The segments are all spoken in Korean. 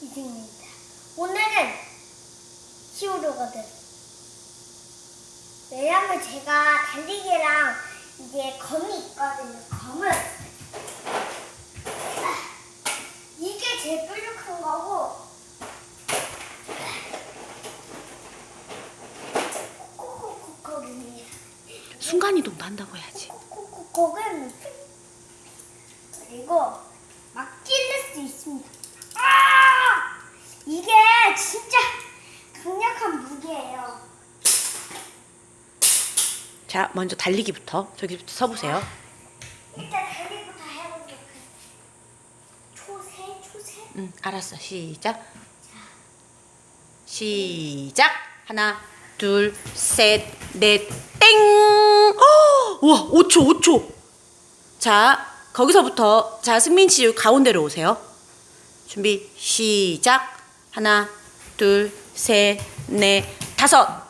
이승입니다. 오늘은 됐어요. 왜냐면 제가 달리기랑 이제 검이 있거든요. 검은 아, 이게 제일 뾰족한 거고 콕콕콕콕입니다. 순간이동도 한다고 해야지. 콕콕콕콕은 그리고 막 찔릴 수 있습니다. 아! 이게 진짜 강력한 무기예요. 자, 먼저 달리기부터 저기부터 서보세요. 일단 달리부터 해보도록 할게요. 초세, 초세. 응, 알았어. 시작. 시작. 하나, 둘, 셋, 넷, 땡. 어! 우와, 5초, 5초. 자, 거기서부터 자, 승민 씨 가운데로 오세요. 준비 시작. 하나, 둘, 셋, 넷, 다섯.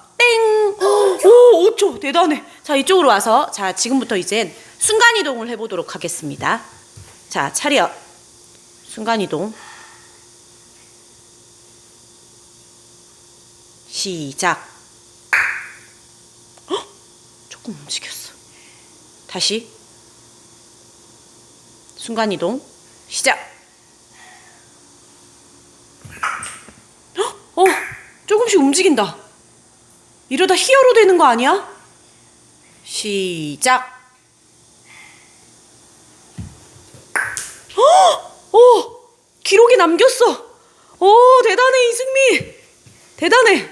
땡. 오, 5초. 대단해. 자, 이쪽으로 와서 자, 지금부터 이젠 순간 이동을 해 보도록 하겠습니다. 자, 차렷. 순간 이동. 시작. 헉! 조금 움직였어. 다시. 순간 이동. 시작. 헉! 어, 조금씩 움직인다. 이러다 히어로 되는 거 아니야? 시작. 헉! 오, 기록이 남겼어. 오, 대단해 이승미. 대단해.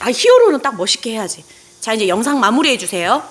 아 히어로는 딱 멋있게 해야지. 자 이제 영상 마무리해 주세요.